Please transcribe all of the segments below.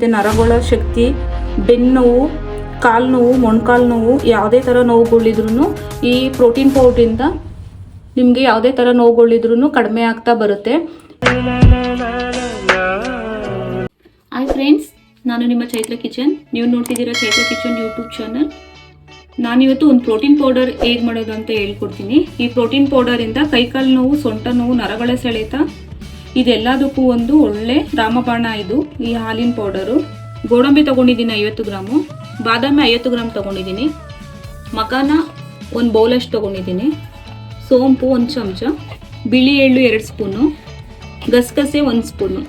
ಮತ್ತು ನರಗಳ ಶಕ್ತಿ ಬೆನ್ನು ನೋವು ಕಾಲು ನೋವು ಮೊಣಕಾಲು ನೋವು ಯಾವುದೇ ಥರ ನೋವುಗಳಿದ್ರೂ ಈ ಪ್ರೋಟೀನ್ ಪೌಡ್ರಿಂದ ನಿಮಗೆ ಯಾವುದೇ ಥರ ನೋವುಗಳಿದ್ರೂ ಕಡಿಮೆ ಆಗ್ತಾ ಬರುತ್ತೆ. ಹಾಯ್ ಫ್ರೆಂಡ್ಸ್ ನಾನು ನಿಮ್ಮ ಚೈತ್ರ ಕಿಚನ್. ನೀವು ನೋಡ್ತಿದ್ದೀರಾ ಚೈತ್ರ ಕಿಚನ್ ಯೂಟ್ಯೂಬ್ ಚಾನಲ್ ನಾನಿವತ್ತು ಒಂದು ಪ್ರೋಟೀನ್ ಪೌಡರ್ ಹೇಗೆ ಮಾಡೋದು ಅಂತ ಹೇಳ್ಕೊಡ್ತೀನಿ. ಈ ಪ್ರೋಟೀನ್ ಪೌಡರಿಂದ ಕೈಕಾಲು ನೋವು, ಸೊಂಟ ನೋವು, ನರಗಳ ಸೆಳೆತ ಇದೆಲ್ಲದಕ್ಕೂ ಒಂದು ಒಳ್ಳೆ ರಾಮಬಾಣ ಇದು, ಈ ಹಾಲಿನ ಪೌಡರು ಗೋಡಂಬಿ ತಗೊಂಡಿದ್ದೀನಿ ಐವತ್ತು ಗ್ರಾಮು, ಬಾದಾಮಿ ಐವತ್ತು ಗ್ರಾಮ್ ತೊಗೊಂಡಿದ್ದೀನಿ. ಮಕಾನ ಒಂದು ಬೌಲಷ್ಟು ತೊಗೊಂಡಿದ್ದೀನಿ. ಸೋಂಪು ಒಂದು ಚಮಚ, ಬಿಳಿ ಎಳ್ಳು ಎರಡು ಸ್ಪೂನು, ಗಸಗಸೆ ಒಂದು ಸ್ಪೂನು.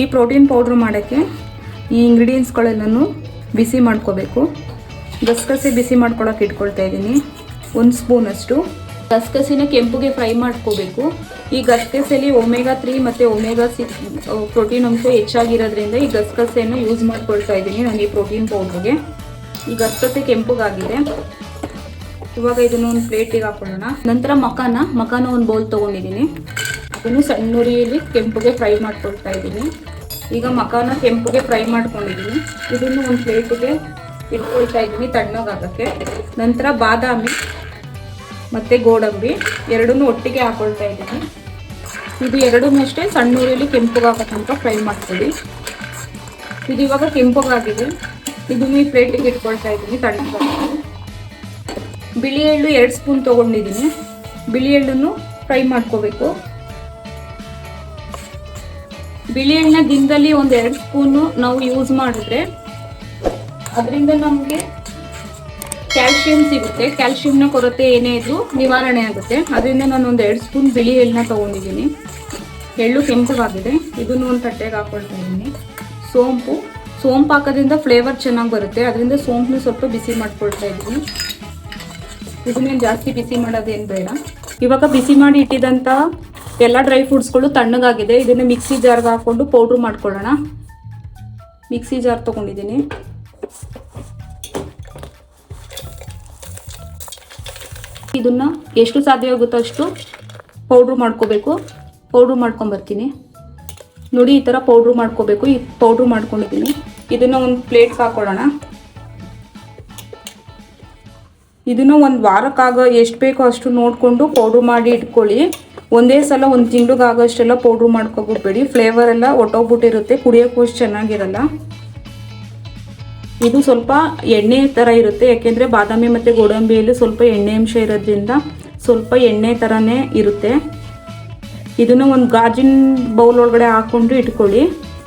ಈ ಪ್ರೋಟೀನ್ ಪೌಡ್ರ್ ಮಾಡೋಕ್ಕೆ ಈ ಇಂಗ್ರೀಡಿಯೆಂಟ್ಸ್ಗಳೆಲ್ಲನೂ ಬಿಸಿ ಮಾಡ್ಕೋಬೇಕು. ಗಸಗಸೆ ಬಿಸಿ ಮಾಡ್ಕೊಳಕ್ಕೆ ಇಟ್ಕೊಳ್ತಾ ಇದ್ದೀನಿ. ಒಂದು ಸ್ಪೂನಷ್ಟು ಗಸಗಸಿನ ಕೆಂಪುಗೆ ಫ್ರೈ ಮಾಡ್ಕೋಬೇಕು. ಈ ಗಸಗಸೆಲಿ ಒಮೆಗಾ ತ್ರೀ ಮತ್ತು ಒಮೆಗಾ ಸಿಕ್ಸ್ ಪ್ರೋಟೀನ್ ಅಂಶ ಹೆಚ್ಚಾಗಿರೋದ್ರಿಂದ ಈ ಗಸಗಸೆಯನ್ನು ಯೂಸ್ ಮಾಡ್ಕೊಳ್ತಾ ಇದ್ದೀನಿ ನಾನು ಈ ಪ್ರೋಟೀನ್ ಪೌಡ್ರಿಗೆ. ಈ ಗಸಗಸೆ ಕೆಂಪುಗಾಗಿದೆ. ಇವಾಗ ಇದನ್ನು ಒಂದು ಪ್ಲೇಟಿಗೆ ಹಾಕೊಳ್ಳೋಣ. ನಂತರ ಮಕಾನ ಮಕಾನ ಒಂದು ಬೌಲ್ ತೊಗೊಂಡಿದ್ದೀನಿ. ಅದನ್ನು ಸಣ್ಣ ಉರಿಯಲ್ಲಿ ಕೆಂಪುಗೆ ಫ್ರೈ ಮಾಡ್ಕೊಳ್ತಾ ಇದ್ದೀನಿ. ಈಗ ಮಕಾನ ಕೆಂಪುಗೆ ಫ್ರೈ ಮಾಡ್ಕೊಂಡಿದ್ದೀನಿ. ಇದನ್ನು ಒಂದು ಪ್ಲೇಟಿಗೆ ಇಟ್ಕೊಳ್ತಾ ಇದ್ದೀನಿ ತಣ್ಣಗಾಗಕ್ಕೆ. ನಂತರ ಬಾದಾಮಿ ಮತ್ತು ಗೋಡಂಬಿ, ಎರಡನ್ನೂ ಒಟ್ಟಿಗೆ ಹಾಕೊಳ್ತಾ ಇದ್ದೀನಿ. ಇದು ಎರಡನ್ನೂ ಅಷ್ಟೇ, ಸಣ್ಣೂರಲ್ಲಿ ಕೆಂಪುಗಾಗೋ ತನಕ ಫ್ರೈ ಮಾಡ್ತೀವಿ. ಇದು ಇವಾಗ ಕೆಂಪುಗಾಗಿದೆ. ಇದನ್ನು ಈ ಪ್ಲೇಟಿಗೆ ಇಟ್ಕೊಳ್ತಾ ಇದ್ದೀನಿ ತಣ್ಣ ಬಿಳಿ ಎಳ್ಳು ಎರಡು ಸ್ಪೂನ್ ತೊಗೊಂಡಿದ್ದೀನಿ. ಬಿಳಿ ಎಳ್ಳನ್ನು ಫ್ರೈ ಮಾಡ್ಕೋಬೇಕು. ಬಿಳಿ ಎಣ್ಣೆ ದಿನದಲ್ಲಿ ಒಂದು ಎರಡು ಸ್ಪೂನು ನಾವು ಯೂಸ್ ಮಾಡಿದ್ರೆ, ಅದರಿಂದ ನಮಗೆ ಕ್ಯಾಲ್ಶಿಯಂ ಸಿಗುತ್ತೆ. ಕ್ಯಾಲ್ಶಿಯಂನ ಕೊರತೆ ಏನೇ ಇದ್ರೂ ನಿವಾರಣೆ ಆಗುತ್ತೆ. ಅದರಿಂದ ನಾನು ಒಂದು ಎರಡು ಸ್ಪೂನ್ ಬಿಳಿ ಎಳ್ಳನ್ನ ತೊಗೊಂಡಿದ್ದೀನಿ. ಎಳ್ಳು ಕೆಂಪಗಾಗಿದೆ. ಇದನ್ನು ಒಂದು ತಟ್ಟೆಗೆ ಹಾಕೊಳ್ತಾ ಇದ್ದೀನಿ. ಸೋಂಪು. ಸೋಂಪು ಹಾಕೋದ್ರಿಂದ ಫ್ಲೇವರ್ ಚೆನ್ನಾಗಿ ಬರುತ್ತೆ. ಅದರಿಂದ ಸೋಂಪನ್ನ ಸ್ವಲ್ಪ ಬಿಸಿ ಮಾಡ್ಕೊಳ್ತಾ ಇದ್ದೀನಿ. ಇದನ್ನೇನು ಜಾಸ್ತಿ ಬಿಸಿ ಮಾಡೋದೇನು ಬೇಡ. ಇವಾಗ ಬಿಸಿ ಮಾಡಿ ಇಟ್ಟಿದ್ದಂಥ ಎಲ್ಲ ಡ್ರೈ ಫ್ರೂಟ್ಸ್ಗಳು ತಣ್ಣಗಾಗಿದೆ. ಇದನ್ನು ಮಿಕ್ಸಿ ಜಾರ್ಗೆ ಹಾಕ್ಕೊಂಡು ಪೌಡ್ರ್ ಮಾಡ್ಕೊಳ್ಳೋಣ. ಮಿಕ್ಸಿ ಜಾರ್ ತೊಗೊಂಡಿದ್ದೀನಿ. ಇದನ್ನು ಎಷ್ಟು ಸಾಧ್ಯವಾಗುತ್ತೋ ಅಷ್ಟು ಪೌಡ್ರ್ ಮಾಡ್ಕೋಬೇಕು. ಪೌಡ್ರ್ ಮಾಡ್ಕೊಂಬರ್ತೀನಿ ನೋಡಿ, ಈ ಥರ ಪೌಡ್ರ್ ಮಾಡ್ಕೋಬೇಕು. ಈ ಪೌಡ್ರ್ ಮಾಡ್ಕೊಂಡಿದ್ದೀನಿ. ಇದನ್ನು ಒಂದು ಪ್ಲೇಟ್ ಹಾಕೊಳ್ಳೋಣ ಇದನ್ನು ಒಂದು ವಾರಕ್ಕಾಗ ಎಷ್ಟು ಬೇಕೋ ಅಷ್ಟು ನೋಡಿಕೊಂಡು ಪೌಡ್ರ್ ಮಾಡಿ ಇಟ್ಕೊಳ್ಳಿ. ಒಂದೇ ಸಲ ಒಂದು ತಿಂಗಳಿಗಾಗೋಷ್ಟೆಲ್ಲ ಪೌಡ್ರ್ ಮಾಡ್ಕೊಬಿಡ್ಬೇಡಿ. ಫ್ಲೇವರ್ ಎಲ್ಲ ಒಟ್ಟೋಗ್ಬಿಟ್ಟಿರುತ್ತೆ. ಕುಡಿಯೋಕ್ಕೂ ಅಷ್ಟು ಚೆನ್ನಾಗಿರಲ್ಲ. ಇದು ಸ್ವಲ್ಪ ಎಣ್ಣೆ ಥರ ಇರುತ್ತೆ, ಯಾಕೆಂದರೆ ಬಾದಾಮಿ ಮತ್ತು ಗೋಡಂಬಿಯಲ್ಲಿ ಸ್ವಲ್ಪ ಎಣ್ಣೆ ಅಂಶ ಇರೋದ್ರಿಂದ ಸ್ವಲ್ಪ ಎಣ್ಣೆ ಥರನೇ ಇರುತ್ತೆ. ಇದನ್ನು ಒಂದು ಗಾಜಿನ ಬೌಲ್ ಒಳಗಡೆ ಹಾಕ್ಕೊಂಡು ಇಟ್ಕೊಳ್ಳಿ,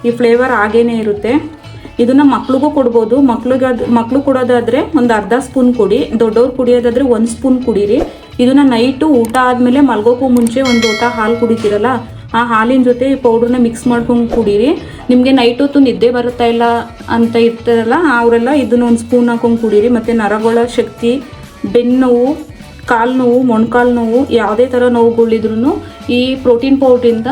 ಈ ಫ್ಲೇವರ್ ಹಾಗೇನೇ ಇರುತ್ತೆ. ಇದನ್ನು ಮಕ್ಳಿಗೂ ಕೊಡ್ಬೋದು, ಮಕ್ಳಿಗೆ ಅದು, ಮಕ್ಳು ಕೊಡೋದಾದರೆ ಒಂದು ಅರ್ಧ ಸ್ಪೂನ್ ಕೊಡಿ, ದೊಡ್ಡವ್ರು ಕುಡಿಯೋದಾದರೆ ಒಂದು ಸ್ಪೂನ್ ಕುಡೀರಿ. ಇದನ್ನು ನೈಟು ಊಟ ಆದಮೇಲೆ ಮಲ್ಗೋಕ್ಕೂ ಮುಂಚೆ ಒಂದು ಊಟ ಹಾಲು ಕುಡಿತೀರಲ್ಲ ಆ ಹಾಲಿನ ಜೊತೆ ಪೌಡ್ರನ್ನ ಮಿಕ್ಸ್ ಮಾಡ್ಕೊಂಡು ಕುಡೀರಿ. ನಿಮಗೆ ನೈಟ್ ಹೊತ್ತು ನಿದ್ದೆ ಬರುತ್ತಾ ಇಲ್ಲ ಅಂತ ಇರ್ತಾರಲ್ಲ, ಅವರೆಲ್ಲ ಇದನ್ನು ಒಂದು ಸ್ಪೂನ್ ಹಾಕೊಂಡು ಕುಡೀರಿ. ಮತ್ತು ನರಗಳ ಶಕ್ತಿ, ಬೆನ್ನು ನೋವು, ಕಾಲು ನೋವು, ಮೊಣಕಾಲು ನೋವು, ಯಾವುದೇ ಥರ ನೋವುಗಳಿದ್ರೂ ಈ ಪ್ರೋಟೀನ್ ಪೌಡ್ರಿಂದ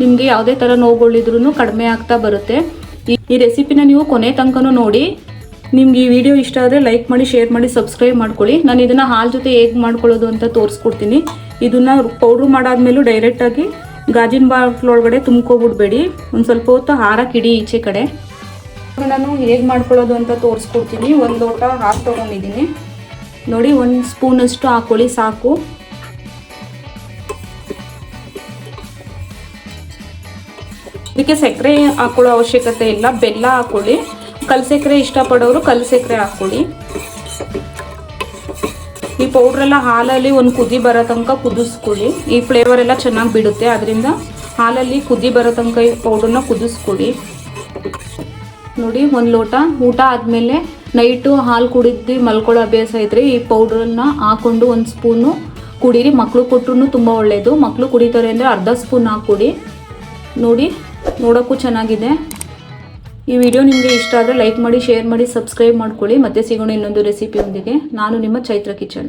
ನಿಮಗೆ ಯಾವುದೇ ಥರ ನೋವುಗಳಿದ್ರೂ ಕಡಿಮೆ ಆಗ್ತಾ ಬರುತ್ತೆ. ಈ- ಈ ರೆಸಿಪಿನ ನೀವು ಕೊನೆ ತನಕನೂ ನೋಡಿ. ನಿಮ್ಗೆ ಈ ವಿಡಿಯೋ ಇಷ್ಟ ಆದರೆ ಲೈಕ್ ಮಾಡಿ ಶೇರ್ ಮಾಡಿ ಸಬ್ಸ್ಕ್ರೈಬ್ ಮಾಡ್ಕೊಳ್ಳಿ. ನಾನು ಇದನ್ನು ಹಾಲು ಜೊತೆ ಹೇಗೆ ಮಾಡ್ಕೊಳ್ಳೋದು ಅಂತ ತೋರಿಸ್ಕೊಡ್ತೀನಿ. ಇದನ್ನು ಪೌಡ್ರ್ ಮಾಡಾದ್ಮೇಲೂ ಡೈರೆಕ್ಟಾಗಿ ಗಾಜಿನ ಬಾಟ್ಲೊಳಗಡೆ ತುಂಬ್ಕೊಬಿಡ್ಬೇಡಿ. ಒಂದು ಸ್ವಲ್ಪ ಹೊತ್ತು ಹಾರಕ್ಕಿಡಿ ಈಚೆ ಕಡೆ. ನಾನು ಹೇಗೆ ಮಾಡ್ಕೊಳ್ಳೋದು ಅಂತ ತೋರಿಸ್ಕೊಡ್ತೀನಿ. ಒಂದು ಲೋಟ ಹಾಲು ತೊಗೊಂಡಿದ್ದೀನಿ. ನೋಡಿ, ಒಂದು ಸ್ಪೂನಷ್ಟು ಹಾಕೊಳ್ಳಿ, ಸಾಕು. ಇದಕ್ಕೆ ಸಕ್ಕರೆ ಹಾಕೊಳ್ಳೋ ಅವಶ್ಯಕತೆ ಇಲ್ಲ. ಬೆಲ್ಲ ಹಾಕೊಳ್ಳಿ. ಕಲ್ಸಕ್ಕರೆ ಇಷ್ಟಪಡೋರು ಕಲ್ಸಕ್ಕರೆ ಹಾಕೊಳ್ಳಿ. ಈ ಪೌಡ್ರೆಲ್ಲ ಹಾಲಲ್ಲಿ ಒಂದು ಕುದಿ ಬರೋ ತನಕ ಕುದಿಸ್ಕೊಳ್ಳಿ. ಈ ಫ್ಲೇವರ್ ಎಲ್ಲ ಚೆನ್ನಾಗಿ ಬಿಡುತ್ತೆ. ಅದರಿಂದ ಹಾಲಲ್ಲಿ ಕುದಿ ಬರೋ ತನಕ ಈ ಪೌಡ್ರನ್ನ ಕುದಿಸ್ಕೊಳ್ಳಿ. ನೋಡಿ, ಒಂದು ಲೋಟ. ಊಟ ಆದಮೇಲೆ ನೈಟು ಹಾಲು ಕುಡಿದು ಮಲ್ಕೊಳ್ಳೋ ಅಭ್ಯಾಸ ಇದ್ದರೆ ಈ ಪೌಡ್ರನ್ನ ಹಾಕ್ಕೊಂಡು ಒಂದು ಸ್ಪೂನು ಕುಡೀರಿ. ಮಕ್ಕಳು ಕೊಟ್ಟರು ತುಂಬ ಒಳ್ಳೆಯದು ಮಕ್ಕಳು ಕುಡಿತಾರೆ ಅಂದರೆ ಅರ್ಧ ಸ್ಪೂನ್ ಹಾಕ್ಕೊಡಿ. ನೋಡಿ, ನೋಡೋಕ್ಕೂ ಚೆನ್ನಾಗಿದೆ. ಈ ವಿಡಿಯೋ ನಿಮಗೆ ಇಷ್ಟ ಆದರೆ ಲೈಕ್ ಮಾಡಿ, ಶೇರ್ ಮಾಡಿ, ಸಬ್ಸ್ಕ್ರೈಬ್ ಮಾಡ್ಕೊಳ್ಳಿ. ಮತ್ತೆ ಸಿಗೋಣ ಇನ್ನೊಂದು ರೆಸಿಪಿಯೊಂದಿಗೆ ನಾನು ನಿಮ್ಮ ಚೈತ್ರ ಕಿಚನ್.